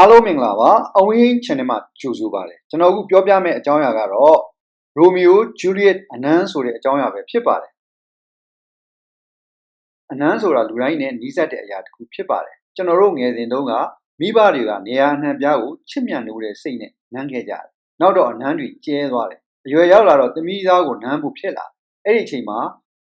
အားလုံးမင်္ဂလာပါအဝင်း channel မှာကြိုဆိုပါတယ်ကျွန်တော်အခုပြောပြမယ့်အကြောင်းအရာကတော့ရိုမီယိုဂျူလီယက်အနန်းဆိုတဲ့အကြောင်းအရာပဲဖြစ်ပါတယ်အနန်းဆိုတာလူတိုင်းနဲ့နီးစပ်တဲ့အရာတစ်ခုဖြစ်ပါတယ်ကျွန်တော်တို့ငယ်စဉ်တုန်းကမိဘတွေကနေရာအနှံပြားကိုချစ်မြတ်နိုးတဲ့စိတ်နဲ့နမ်းခဲ့ကြတယ်နောက်တော့အနန်းတွေကျဲသွားတယ်အရွယ်ရောက်လာတော့သမီးသားကိုနမ်းဖို့ဖြစ်လာတယ်အဲ့ဒီအချိန်မှာ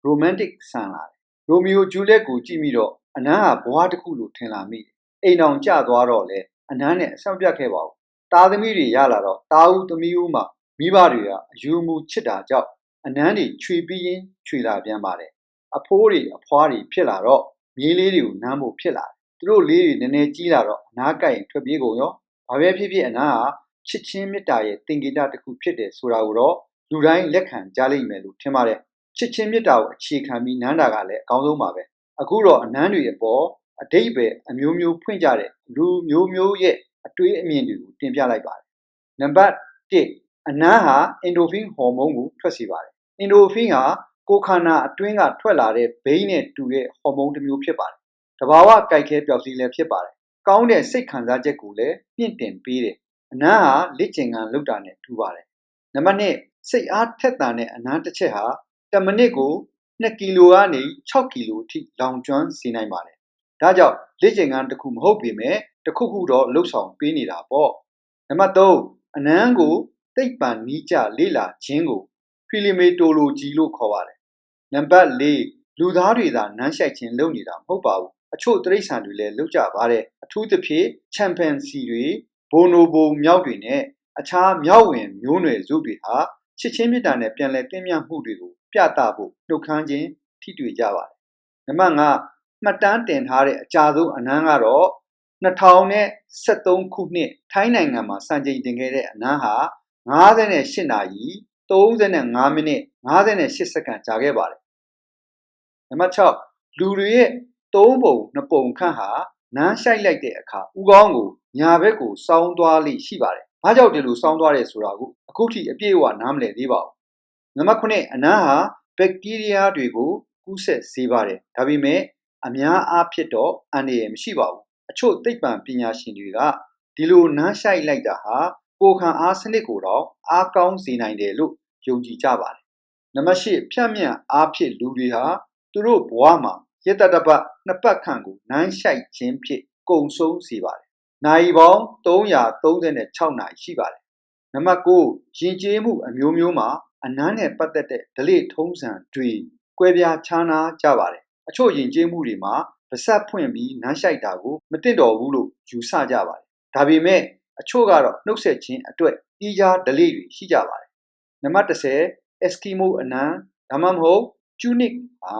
romantic ဆန်လာတယ်ရိုမီယိုဂျူလီယက်ကိုကြည့်ပြီးတော့အနန်းဟာဘွားတစ်ခုလို့ထင်လာမိတယ်အိမ်အောင်ကျသွားတော့လေ အနန်းနဲ့အဆောင်ပြတ်ခဲ့ပါဘူး။တာသမီတွေရလာတော့တာဦးသမီးဦးမှမိဘတွေကအယူမူချစ်တာကြောင့်အနန်းတွေခြွေပြီးရင်ခြွေလာပြန်ပါတယ်။အဖိုးတွေအဖွားတွေဖြစ်လာတော့မြေးလေးတွေကိုနမ်းဖို့ဖြစ်လာတယ်။သူတို့လေးတွေနည်းနည်းကြီးလာတော့အနားကိုက်ရင်ထွက်ပြေးကုန်ရော။ဘာပဲဖြစ်ဖြစ်အနားဟာချစ်ချင်းမေတ္တာရဲ့တင်ကေတတစ်ခုဖြစ်တယ်ဆိုတာကိုတော့လူတိုင်းလက်ခံကြလိမ့်မယ်လို့ထင်ပါတယ်။ချစ်ချင်းမေတ္တာကိုအခြေခံပြီးနမ်းတာကလည်းအကောင်းဆုံးပါပဲ။အခုတော့အနန်းတွေအပေါ် အတိတ်ပဲအမျိုးမျိုးဖွင့်ကြတဲ့လူမျိုးမျိုးရဲ့အတွေးအမြင်တွေကိုတင်ပြလိုက်ပါတယ်။နံပါတ်1အနမ်းဟာအင်ဒိုဖိန်းဟော်မုန်းကိုထွက်စေပါတယ်။အင်ဒိုဖိန်းဟာကိုယ်ခန္ဓာအတွင်းကထွက်လာတဲ့ဘိန်းနဲ့တူတဲ့ဟော်မုန်းတစ်မျိုးဖြစ်ပါတယ်။တဘာဝကြိုက်ခဲပျောက်စီးလည်းဖြစ်ပါတယ်။ကောင်းတဲ့စိတ်ခံစားချက်ကိုလည်းမြင့်တင်ပေးတယ်။အနမ်းဟာလက်ကျင်ကန်လောက်တာနဲ့တူပါတယ်။နံပါတ်2စိတ်အားထက်သန်တဲ့အနမ်းတစ်ချက်ဟာ1မိနစ်ကို2ကီလိုကနေ6ကီလိုအထိလောင်ကျွမ်းစေနိုင်ပါတယ် ဒါကြောင့်လေ့ကျင့်ခန်းတစ်ခုမဟုတ်ပေမဲ့တစ်ခုခုတော့လှုပ်ဆောင်ပေးနေတာပေါ့နံပါတ်3အနမ်းကိုသိပ္ပံနီးကြလေ့လာခြင်းကိုဖီလီမေတိုလိုဂျီလို့ခေါ်ပါတယ်နံပါတ်4လူသားတွေသာနမ်းရှိုက်ခြင်းလုပ်နေတာမဟုတ်ပါဘူးအချို့တိရစ္ဆာန်တွေလည်းလုပ်ကြပါတယ်အထူးသဖြင့်ချမ်ပန်စီတွေဘိုနိုဘိုမြောက်တွေနဲ့အခြားမြောက်ဝင်မျိုးနွယ်စုတွေဟာချစ်ချင်းမြတ်တာနဲ့ပြန်လည်တင်းမြတ်မှုတွေကိုပြသဖို့နှုတ်ခမ်းခြင်းထိတွေ့ကြပါတယ်နံပါတ်5 မှတ်တမ်းတင်ထားတဲ့အကြာဆုံးအနမ်းကတော့2013ခုနှစ်ထိုင်းနိုင်ငံမှာစံချိန်တင်ခဲ့တဲ့အနမ်းဟာ58နာရီ35မိနစ်58စက္ကန့်ကြာခဲ့ပါတယ်။နံပါတ်6လူတွေရဲ့သုံးပုံနှစ်ပုံခန့်ဟာနမ်းရှိုက်လိုက်တဲ့အခါဥကောင်းကိုညာဘက်ကိုစောင်းသွားလိရှိပါတယ်။ဘာကြောင့်ဒီလိုစောင်းသွားတယ်ဆိုတာကိုအခုထိအပြည့်အဝနားမလည်သေးပါဘူး။နံပါတ်9အနမ်းဟာဘက်တီးရီးယားတွေကိုကူးစက်စေပါတယ်။ဒါပေမဲ့ အများအားဖြင့်တော့ အန္တရာယ်မရှိပါဘူး အချို့သိပ္ပံပညာရှင်တွေက ဒီလိုနမ်းရှိုက်လိုက်တာဟာ ကိုခံအားစနစ်ကိုတော့အားကောင်းစေနိုင်တယ်လို့ ယုံကြည်ကြပါတယ် နံပါတ် ၈ ဖြန့်မြန့်အားဖြင့် လူတွေဟာ သူတို့ဘဝမှာရတတပတ်နှစ်ပတ်ခန့်ကို နမ်းရှိုက်ခြင်းဖြင့် ကုံဆုံးစေပါတယ်နိုင်ပေါင်း336နိုင်ရှိပါတယ် နံပါတ်9ယဉ်ကျေးမှုအမျိုးမျိုးမှာ အနမ်းနဲ့ပတ်သက်တဲ့ဒလိထုံးစံတွေ ကွဲပြားခြားနားကြပါတယ် အချို့ယဉ်ကျေးမှုတွေမှာပါဆက်ဖွင့်ပြီးနမ်းရှိုက်တာကိုမတင့်တော်ဘူးလို့ယူဆကြပါတယ်။ဒါပေမဲ့အချို့ကတော့နှုတ်ဆက်ခြင်းအတွက်ဤခြားဒလိတွေရှိကြပါတယ်။နံပါတ်30အက်စကီမိုအနံဒါမှမဟုတ်ကျူနစ်ဟာ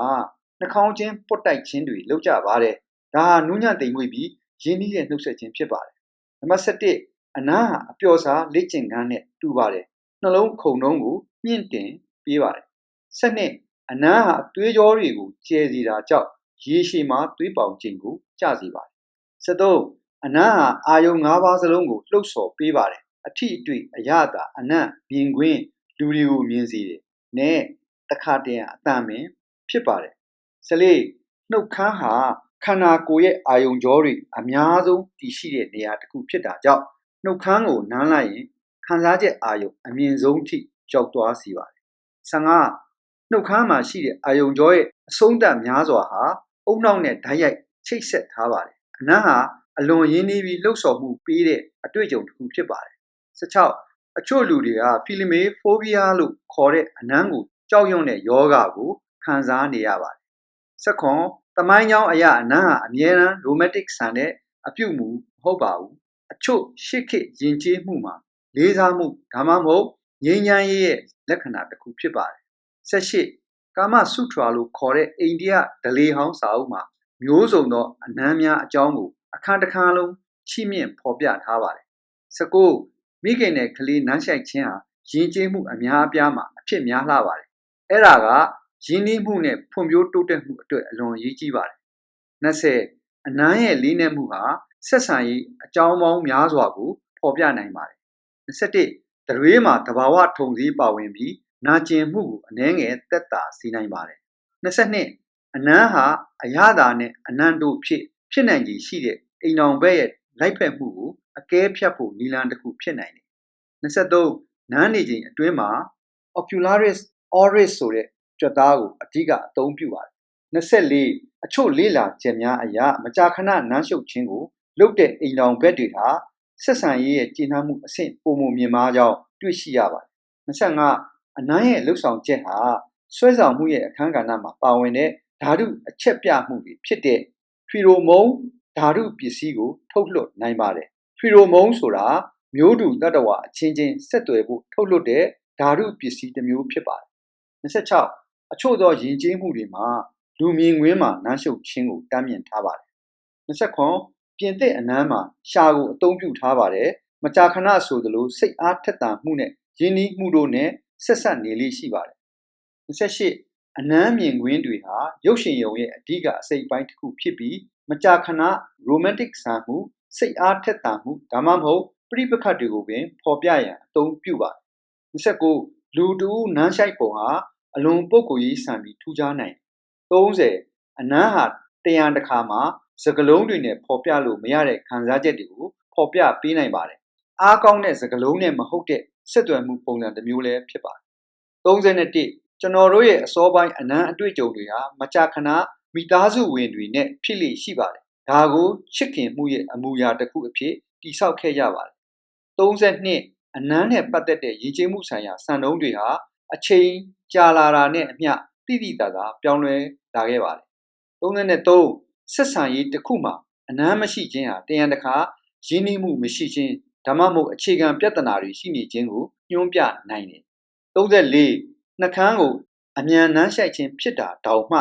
နှာခေါင်းချင်းပုတ်တိုက်ခြင်းတွေလုပ်ကြပါတယ်။ဒါဟာနူးညံ့တိမ်မွေ့ပြီးရင်းနှီးတဲ့နှုတ်ဆက်ခြင်းဖြစ်ပါတယ်။နံပါတ်7အနံဟာအပျော်စားလက်ကျင်ကန်းနဲ့တူပါတယ်။နှလုံးခုန်နှုံးကိုမြင့်တင်ပေးပါတယ်။7 အနမ်းဟာသွေးကြောတွေကိုကျဲစေတာကြောင့်ရေရှည်မှာသွေးပေါင်ခြင်းကိုကျစေပါတယ်။73အနမ်းဟာအာယုံ၅ပါးစလုံးကိုလှုပ်ဆော်ပေးပါတယ်။အထီအတွေ့အရသာအနံ့မြင်ကွင်းလူတွေကိုမြင်စေတယ်။နဲ့တခါတည်းအတန်ပင်ဖြစ်ပါတယ်။14နှုတ်ခမ်းဟာခန္ဓာကိုယ်ရဲ့အာယုံကြောတွေအများဆုံးတည်ရှိတဲ့နေရာတစ်ခုဖြစ်တာကြောင့်နှုတ်ခမ်းကိုနမ်းလိုက်ရင်ခံစားချက်အာယုံအမြင့်ဆုံးထိကြောက်သွားစေပါတယ်။15 နှုတ်ခမ်းမှာရှိတဲ့အာယုံကြောရဲ့အဆုံးသတ်များစွာဟာအုံနောက်နဲ့ဓာတ်ရိုက်ချိတ်ဆက်ထားပါတယ်။အနံ့ဟာအလွန်ရင်းနှီးပြီးလှုပ်ဆော်မှုပေးတဲ့အတွေ့အကြုံတစ်ခုဖြစ်ပါတယ်။16အချို့လူတွေကဖီလီမေဖိုးဘီးယားလို့ခေါ်တဲ့အနံ့ကိုကြောက်ရွံ့တဲ့ယောဂါကိုခံစားနေရပါတယ်။19တမိုင်းကြောင်းအရာအနံ့ဟာအမြဲတမ်း romantic ဆန်တဲ့အပြုမူမဟုတ်ပါဘူး။အချို့ရှစ်ခေတ်ယဉ်ကျေးမှုမှာလေးစားမှုဒါမှမဟုတ်ငြိမ်းချမ်းရေးရဲ့လက္ခဏာတစ်ခုဖြစ်ပါတယ် 18ကာမစုထရာလို့ခေါ်တဲ့အိန္ဒိယဒလေဟောင်းစာအုပ်မှာမျိုးစုံသောအနမ်းများအကြောင်းကိုအခန်းတစ်ခါလုံးချိမြင့်ဖော်ပြထားပါတယ်19မိခင်နဲ့ကလေးနန်းဆိုင်ခြင်းဟာယဉ်ကျေးမှုအများအပြားမှာအဖြစ်များလှပါတယ်အဲ့ဒါကယဉ်နှီးမှုနဲ့ဖွံ့ဖြိုးတိုးတက်မှုအတွက်အလွန်အရေးကြီးပါတယ်20အနမ်းရဲ့လေးနက်မှုဟာဆက်ဆံရေးအကြောင်းပေါင်းများစွာကိုဖော်ပြနိုင်ပါတယ်21တရွေးမှာတဘာဝထုံစည်းပါဝင်ပြီး နာကျင်မှုကိုအနှဲငယ်သက်သာစေနိုင်ပါတယ်22အနမ်းဟာအရသာနဲ့အနံ့တို့ဖြစ်ဖြစ်နိုင်ခြေရှိတဲ့အိမ်အောင်ဘက်ရဲ့လိုက်ဖက်မှုကိုအကဲဖြတ်ဖို့နီလန်တစ်ခုဖြစ်နိုင်တယ်23နန်းနေချိန်အတွင်းမှာ ocularis oris ဆိုတဲ့ကြွက်သားကိုအဓိကအသုံးပြုပါတယ်24အချို့လေးလာချက်များအရာမကြာခဏနမ်းရှုပ်ခြင်းကိုလုပ်တဲ့အိမ်တော်ဘက်တွေဟာဆက်ဆံရေးရဲ့ကျဉ်းနှံမှုအဆင့်ပုံမှုမြင်မာကြောင်းတွေ့ရှိရပါတယ်25 အနမ်းရဲ့လှုပ်ဆောင်ချက်ဟာဆွဲဆောင်မှုရဲ့အခန်းကဏ္ဍမှာပါဝင်တဲ့ဓာတုအချက်ပြမှုတွေဖြစ်တဲ့ဖီရိုမုန်ဓာတုပစ္စည်းကို ထုတ်လွှတ်နိုင်ပါတယ်ဖီရိုမုန်ဆိုတာမျိုးတူတတ္တဝါအချင်းချင်းဆက်သွယ်ဖို့ထုတ်လွှတ်တဲ့ဓာတုပစ္စည်းတစ်မျိုးဖြစ်ပါတယ်26အချို့သောယဉ်ကျေးမှုတွေမှာလူမြင်ကွင်းမှာနမ်းရှုပ်ခြင်းကိုတားမြစ်ထားပါတယ်29ပြင်သစ်အနမ်းမှာရှာကိုအသုံးပြုထားပါတယ်မကြာခဏဆိုသလိုစိတ်အားထက်သန်မှုနဲ့ယဉ်နီးမှုတို့နဲ့ ဆက်ဆက်နေလေးရှိပါတယ်28အနမ်းမြင်ကွင်းတွေဟာရုပ်ရှင်ရုံရဲ့အဓိကအစိတ်အပိုင်းတစ်ခုဖြစ်ပြီးမကြာခဏ romantic ဆန်မှုစိတ်အားထက်သန်မှုဒါမှမဟုတ်ပြိပခတ်တွေကိုပင်ဖော်ပြရန်အသုံးပြုပါတယ်29လူတူနမ်းရှိုက်ပုံဟာအလွန်ပုဂ္ဂိုလ်ရေးဆန်ပြီးထူးခြားနိုင်30အနမ်းဟာတရံတစ်ခါမှာစကလုံးတွေနဲ့ဖော်ပြလို့မရတဲ့ခံစားချက်တွေကိုဖော်ပြပေးနိုင်ပါတယ်အားကောင်းတဲ့စကလုံးနဲ့မဟုတ်တဲ့ ဆက်သွယ်မှုပုံစံတစ်မျိုးလည်းဖြစ်ပါတယ်31ကျွန်တော်တို့ရဲ့အစောပိုင်းအနမ်းအတွေ့အကြုံတွေဟာမကြာခဏမိသားစုဝင်တွေနဲ့ဖြစ်လိရှိပါတယ်ဒါကိုချစ်ခင်မှုရဲ့အမူအရာတစ်ခုအဖြစ်တိဆောက်ခဲ့ကြပါတယ်32အနမ်းနဲ့ပတ်သက်တဲ့ရည်ကြီးမှုဆိုင်ရာစံနှုန်းတွေဟာအချိန်ကြာလာတာနဲ့အမျှတိတိတသာပြောင်းလဲလာခဲ့ပါတယ်33ဆက်ဆံရေးတစ်ခုမှာအနမ်းမရှိခြင်းဟာတရံတခါရင်းနှီးမှုမရှိခြင်း ဒါမှမဟုတ်အခြေခံပြဿနာတွေရှိနေခြင်းကိုညွှန်းပြနိုင်တယ်34နှကန်းကိုအမြန်နှမ်းရှိုက်ခြင်းဖြစ်တာတောင်မှ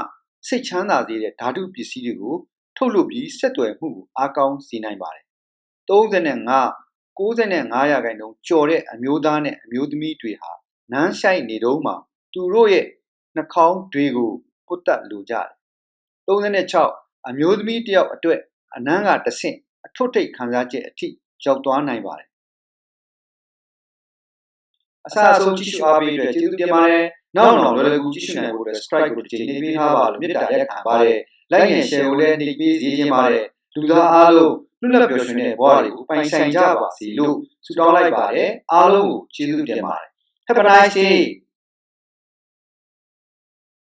စိတ်ချမ်းသာစေတဲ့ဓာတုပစ္စည်းတွေကိုထုတ်လုပ်ပြီးဆက်သွယ်မှုကိုအားကောင်းစေနိုင်ပါတယ်35 95ရာခိုင်နှုန်းကျော်တဲ့အမျိုးသားနဲ့အမျိုးသမီးတွေဟာနမ်းရှိုက်နေတော့မှသူတို့ရဲ့နှာခေါင်းတွေကိုပုတ်တက်လိုကြတယ်36အမျိုးသမီးတယောက်အတွက်အနမ်းကတဆင့်အထွတ်ထိပ်ခံစားချက်အထိ ရောက်သွားနိုင်ပါတယ်အစအဆုံးကြည့်ရှုအားပေးအတွက်ကျေးဇူးတင်ပါတယ်နောက်နောက်လွယ်လွယ်ကူကြည့်ရှုနိုင်ဖို့အတွက် subscribe ကိုတစ်ချိန်နှိပ်ပေးထားပါလို့မေတ္တာရက်ခံပါတယ် like နဲ့ share ကိုလည်းနှိပ်ပေးစီခြင်းပါတယ်လူသားအားလုံးလွတ်လပ်ပျော်ရွှင်တဲ့ဘဝတွေကိုပိုင်ဆိုင်ကြပါစေလို့ဆုတောင်းလိုက်ပါတယ်အားလုံးကိုကျေးဇူးတင်ပါတယ် Have a nice day